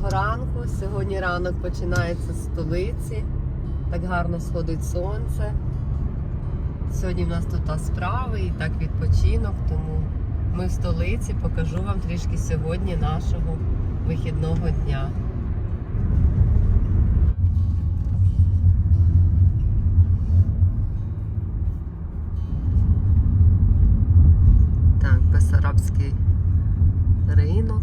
Доброго ранку. Сьогодні ранок починається з столиці. Так гарно сходить сонце. Сьогодні в нас тут справи і так відпочинок, тому ми в столиці покажу вам трішки сьогодні нашого вихідного дня. Так, Бесарабський ринок.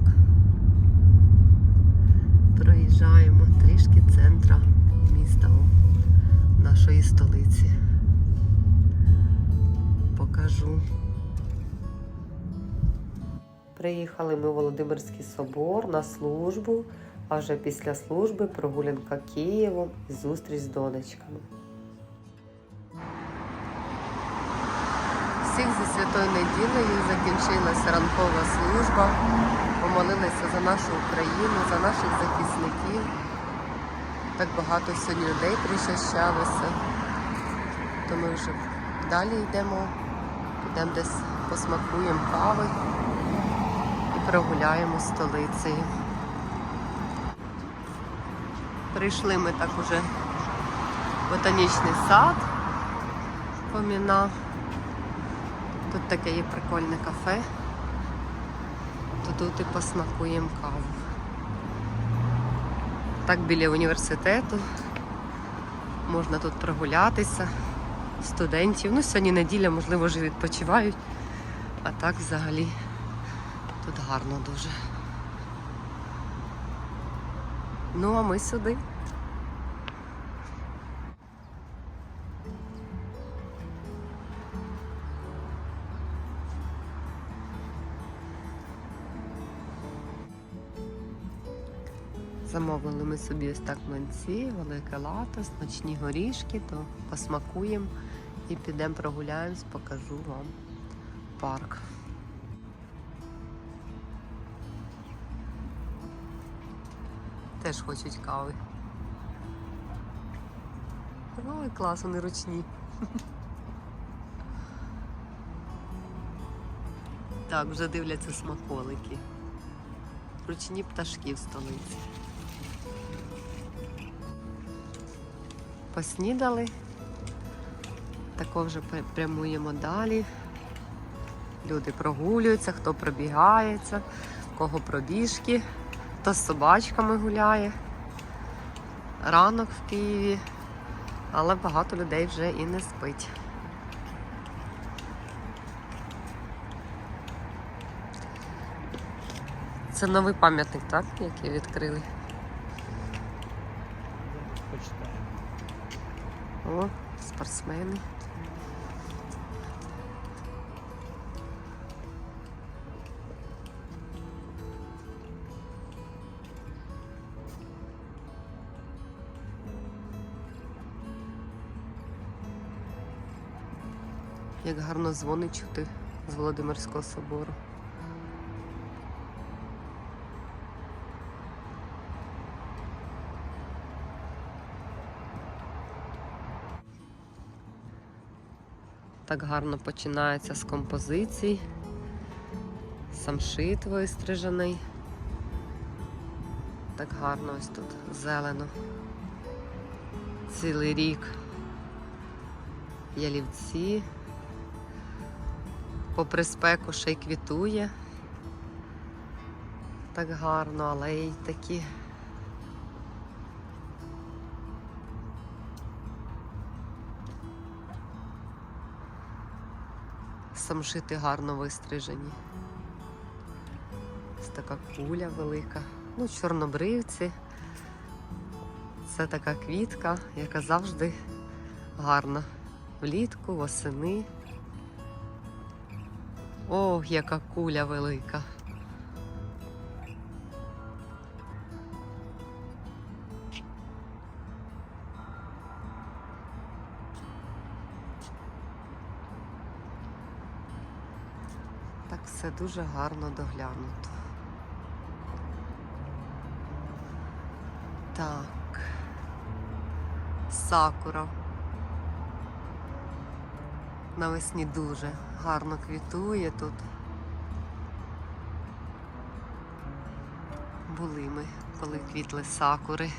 Проїжджаємо трішки центра міста нашої столиці. Покажу. Приїхали ми в Володимирський собор на службу, а вже після служби прогулянка Києвом і зустріч з донечками. Всіх зі святою неділею закінчилася ранкова служба. Помолилися за нашу Україну, за наших захисників. Так багато сьогодні людей причащалося. То ми вже далі йдемо, підемо десь посмакуємо кави і прогуляємо столицею. Прийшли ми так уже в ботанічний сад Фоміна. Тут таке є прикольне кафе. То тут і посмакуємо каву. Так біля університету. Можна тут прогулятися. Студентів. Ну, сьогодні неділя, можливо, вже відпочивають. А так взагалі тут гарно дуже. Ну, а ми сюди. Замовили ми собі ось так млинці, велике лато, смачні горішки, то посмакуємо і підемо прогуляємось, покажу вам парк. Теж хочуть кави. Ой, клас, вони ручні. Так, вже дивляться смаколики. Ручні пташки в столиці. Поснідали. Також вже прямуємо далі. Люди прогулюються, хто пробігається, кого пробіжки, хто з собачками гуляє. Ранок в Києві, але багато людей вже і не спить. Це новий пам'ятник, так? Який відкрили. О, спортсмени. Як гарно дзвони чути з Володимирського собору. Так гарно починається з композицій. Самшит вистрижений. Так гарно ось тут зелено. Цілий рік. Ялівці. Попри спеку ще й квітує. Так гарно, алеї такі. Самшити гарно вистрижені. Ось така куля велика. Ну, чорнобривці. Це така квітка, яка завжди гарна. Влітку, восени. Ох, яка куля велика. Все дуже гарно доглянуто. Так. Сакура. Навесні дуже гарно квітує тут. Були ми, коли квітли сакури.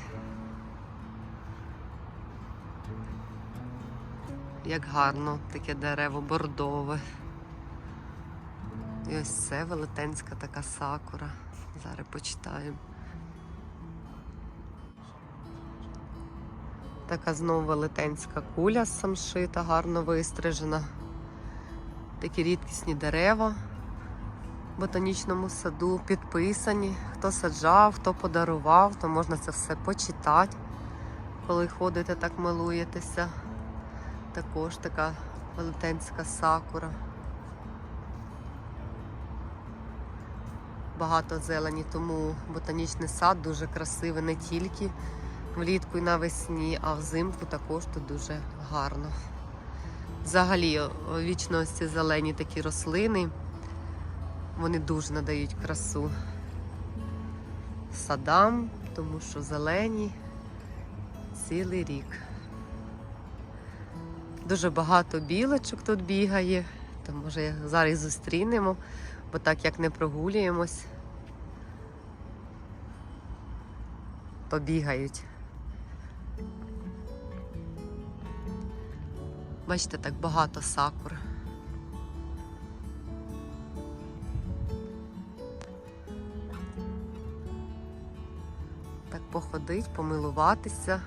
Як гарно таке дерево бордове. І ось це велетенська така сакура. Зараз почитаємо. Така знову велетенська куля самшита, гарно вистрижена. Такі рідкісні дерева в ботанічному саду підписані. Хто саджав, хто подарував, то можна це все почитати, коли ходите, так милуєтеся. Також така велетенська сакура. Багато зелені, тому ботанічний сад дуже красивий не тільки влітку і навесні, а взимку також тут дуже гарно. Взагалі, вічно ці зелені такі рослини, вони дуже надають красу садам, тому що зелені цілий рік. Дуже багато білочок тут бігає, то може зараз зустрінемо, бо так як не прогулюємось, то бігають. Бачите, так багато сакур. Так походить, помилуватися,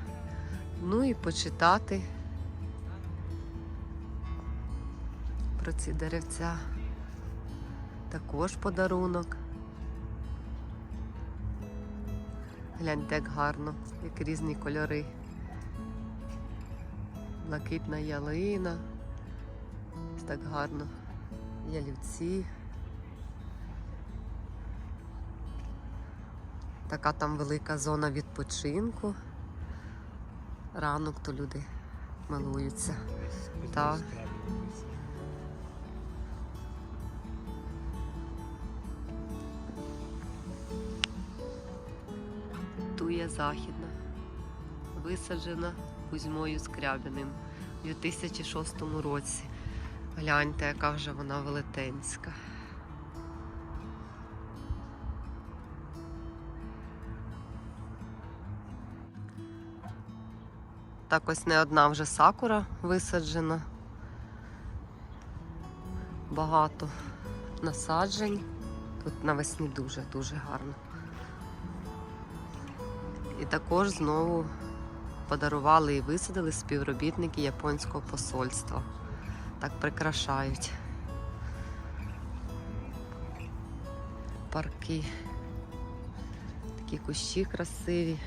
ну і почитати про ці деревця. Також подарунок. Гляньте, як гарно, як різні кольори блакитна ялина. Ось так гарно. Ялівці. Така там велика зона відпочинку. Ранок то люди милуються. Так. Західна, висаджена Кузьмою Скрябіним у 2006 році. Гляньте, яка вже вона велетенська. Так ось не одна вже сакура висаджена. Багато насаджень. Тут навесні дуже-дуже гарно. Також знову подарували і висадили співробітники японського посольства. Так прикрашають парки. Такі кущі красиві.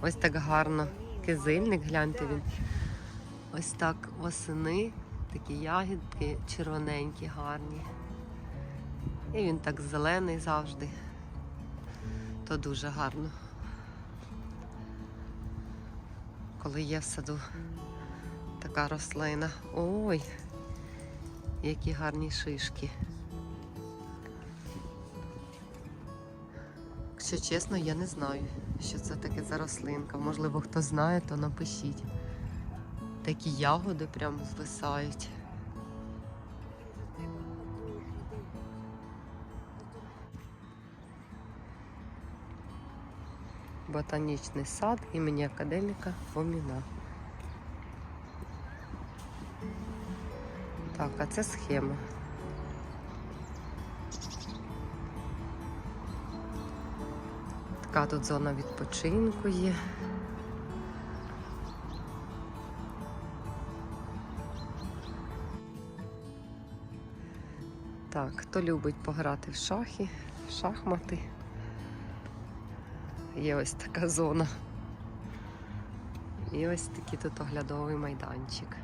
Ось так гарно. Кизильник, гляньте він. Ось так восени, такі ягідки червоненькі, гарні. І він так зелений завжди. То дуже гарно. коли є в саду така рослина. Ой, які гарні шишки. Якщо чесно, я не знаю, що це таке за рослинка. Можливо, хто знає, то напишіть. Такі ягоди прямо звисають. Ботанічний сад імені академіка Фоміна. Так, а це схема. Така тут зона відпочинку є. Так, хто любить пограти в шахи, в шахмати. Є ось така зона. І ось такий тут оглядовий майданчик.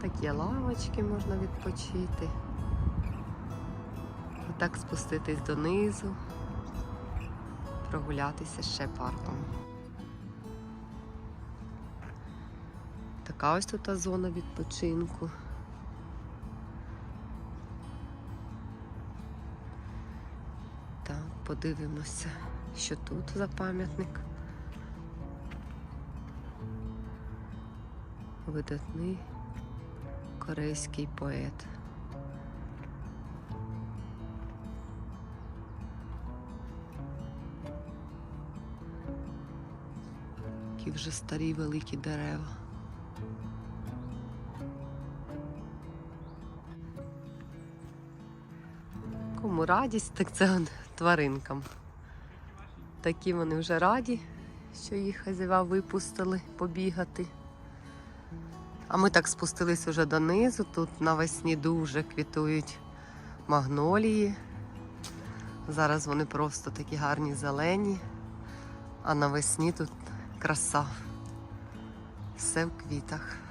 Такі лавочки можна відпочити. Отак спуститись донизу, прогулятися ще парком. Така ось тут зона відпочинку. Так, подивимося. Що тут за пам'ятник? Видатний корейський поет. Які вже старі великі дерева. Кому радість, так це тваринкам. Такі вони вже раді, що їх хазяїва випустили побігати. А ми так спустились уже донизу. Тут навесні дуже квітують магнолії. Зараз вони просто такі гарні зелені, а навесні тут краса. Все в квітах.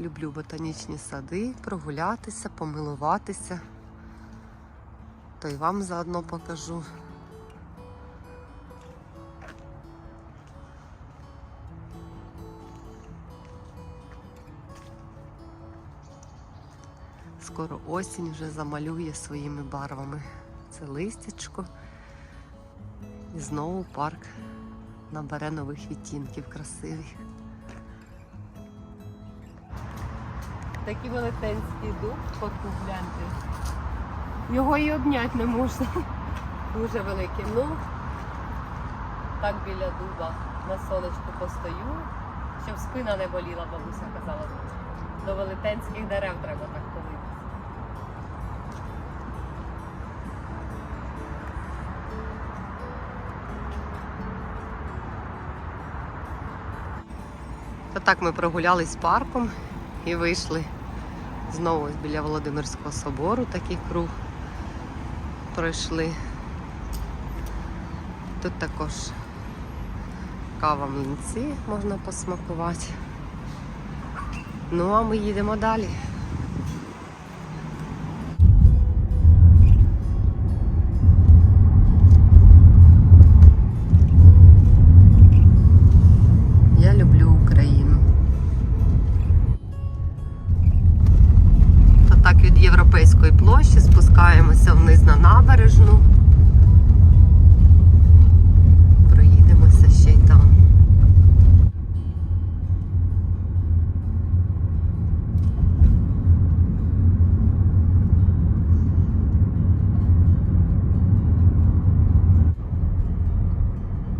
Люблю ботанічні сади, прогулятися, помилуватися. То й вам заодно покажу. Скоро осінь вже замалює своїми барвами. Це листячко. І знову парк набере нових відтінків красивих. Такий велетенський дуб, фотку гляньте. Його і обняти не можна. Дуже великий. Ну, так біля дуба на сонечку постою, щоб спина не боліла, бабуся казала. До велетенських дерев треба так ходити. Так ми прогулялись парком і вийшли знову біля Володимирського собору такий круг пройшли. Тут також кава млинці можна посмакувати. Ну а ми їдемо далі. Європейської площі спускаємося вниз на набережну. Проїдемося ще й там.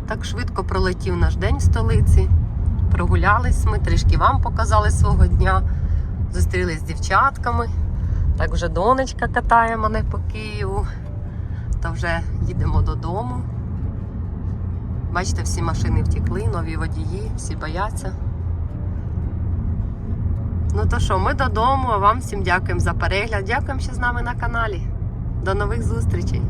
Так швидко пролетів наш день в столиці. Прогулялись ми, трішки вам показали свого дня. Зустрілись з дівчатками. Так вже донечка катає мене по Києву. Та вже їдемо додому. Бачите, всі машини втекли, нові водії, всі бояться. Ну то що, ми додому, а вам всім дякуємо за перегляд. Дякуємо, що з нами на каналі. До нових зустрічей!